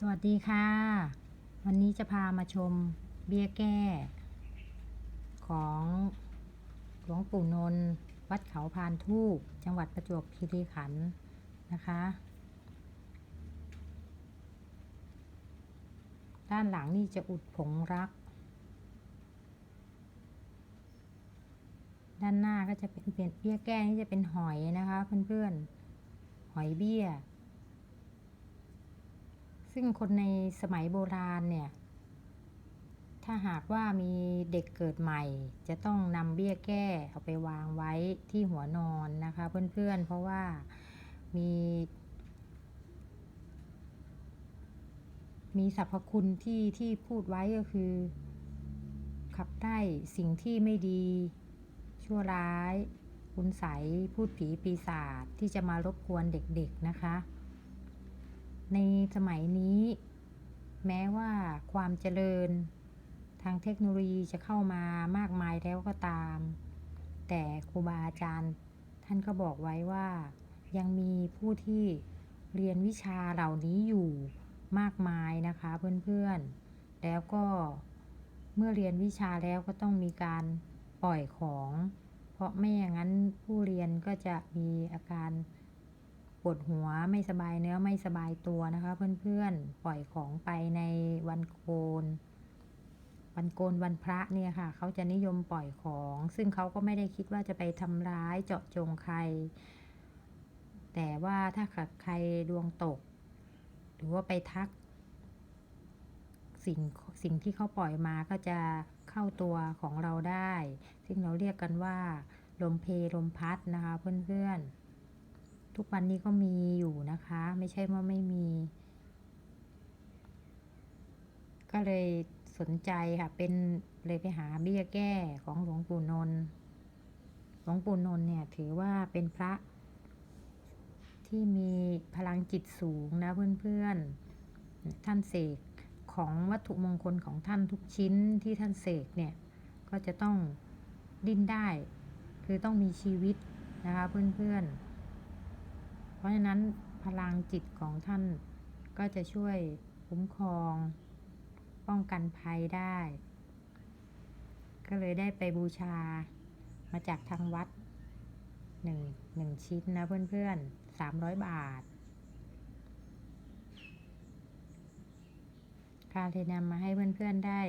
สวัสดีค่ะ วันนี้จะพามาชมเบี้ยแก้ ของหลวงปู่นนท์วัดเขาพานทูปจังหวัดประจวบคีรีขันธ์นะคะ ด้านหลังนี่จะอุดผงรัก ด้านหน้าก็จะเป็นเป็นเบี้ยแก้นี่จะเป็นหอยนะคะเพื่อนๆหอยเบี้ย ซึ่งคนในสมัยโบราณเนี่ย ถ้าหากว่ามีเด็กเกิดใหม่ จะต้องนำเบี้ยแก้เอาไปวางไว้ที่หัวนอนนะคะ เพื่อนๆ เพราะว่ามีมีสรรพคุณที่ที่พูดไว้ก็คือ ขับไล่สิ่งที่ไม่ดี ชั่วร้าย คุณใสพูดผีปีศาจที่จะมารบกวนเด็กๆนะคะ ในสมัยนี้ แม้ว่าความเจริญทางเทคโนโลยีจะเข้ามามากมายแล้วก็ตาม แต่ครูบาอาจารย์ ท่านก็บอกไว้ว่า ยังมีผู้ที่เรียนวิชาเหล่านี้อยู่มากมายนะคะเพื่อนๆ แล้วก็เมื่อเรียนวิชาแล้วก็ต้องมีการปล่อยของ เพราะไม่อย่างนั้นผู้เรียนก็จะมีอาการ ปวดหัวไม่สบายเนื้อไม่สบายตัวนะคะ เพื่อนๆปล่อยของไปในวันโกน วันโกนวันพระเนี่ยค่ะ เขาจะนิยมปล่อยของ ซึ่งเขาก็ไม่ได้คิดว่าจะไปทำร้ายเจาะจงใคร แต่ว่าถ้าใครดวงตก หรือว่าไปทัก สิ่งสิ่งที่เขาปล่อยมาก็จะเข้าตัวของเราได้ ซึ่งเราเรียกกันว่าลมเพลมพัดนะคะเพื่อนๆ ทุกวันนี้ก็มีอยู่นะคะ ไม่ใช่ว่าไม่มี ก็เลยสนใจค่ะ เป็นเลยไปหาเบี้ยแก้ของหลวงปู่นนท์หลวงปู่นนท์เนี่ย ถือว่าเป็นพระ ที่มีพลังจิตสูงนะเพื่อนๆ ท่านเสกของวัตถุมงคลของท่านทุกชิ้นที่ท่านเสกเนี่ย ก็จะต้องดิ้นได้ คือต้องมีชีวิตนะคะเพื่อนๆ เพราะฉะนั้นพลังจิตของท่านก็จะช่วยคุ้มครอง ป้องกันภัยได้ ก็เลยได้ไปบูชามาจากทางวัดหนึ่งหนึ่งชิ้นนะเพื่อนๆสามร้อยบาทค่ะเลยนำมาให้เพื่อนๆได้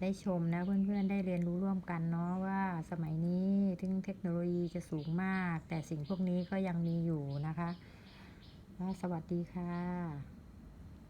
ได้ชมนะเพื่อนๆได้เรียนรู้ร่วมกันเนาะว่าสมัยนี้ถึงเทคโนโลยีจะสูงมาก แต่สิ่งพวกนี้ก็ยังมีอยู่นะคะ สวัสดีค่ะ